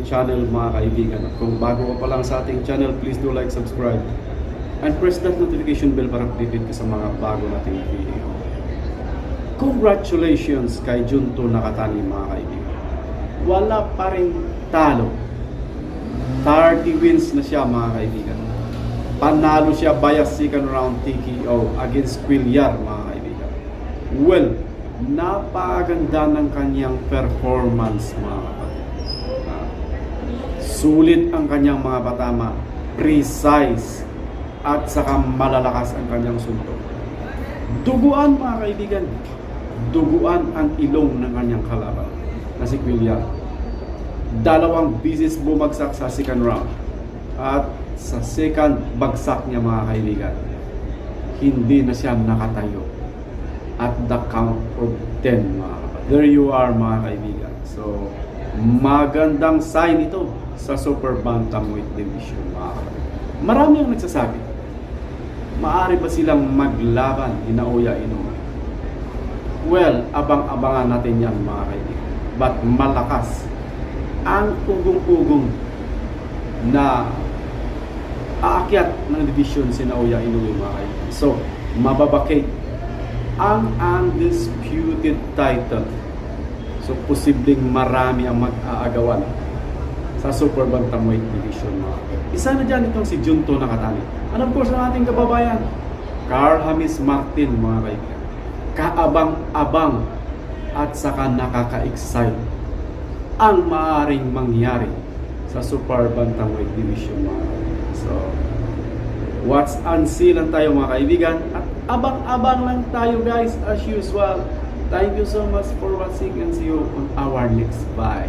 channel mga kaibigan. At kung bago ka pa lang sa ating channel, please do like, subscribe, and press that notification bell para updated ka sa mga bago nating video. Congratulations kay Junto Nakatani mga kaibigan. Wala pa rin talo. 30 wins na siya mga kaibigan. Panalo siya by a second round TKO against Quilyar mga kaibigan. Well, napakaganda ng kanyang performance mga kapatid. Sulit ang kanyang mga batama, precise, at saka malalakas ang kanyang suntok. Duguan mga kaibigan, duguan ang ilong ng kanyang kalaban na si Quilyar. Dalawang bisis bumagsak sa second round. At sa second bagsak niya mga kaibigan, hindi na siya nakatayo at the count of 10 mga kapatid. There you are mga kaibigan. So, magandang sign ito sa Super Bantamweight Division mga kapatid. Marami ang nagsasabi, maaari ba silang maglaban inauya Inoue? Well, abang-abangan natin yan mga kaibigan. But malakas ang ugong-ugong na aakyat ng division si Naoya Inoue mga kaibigan. So, mababakate ang undisputed title. So, posibleng marami ang mag-aagawan sa Super Bantamweight Division. Isa na dyan itong si Junto Nakatani. And of course, ang ating kababayan, Carl Hamis Martin mga kaibigan. Kaabang-abang at saka nakaka-excite ang maaaring mangyari sa Super Bantamweight Division mga. So, watch and see lang tayo mga kaibigan at abang-abang lang tayo guys as usual. Thank you so much for watching and see you on our next bye.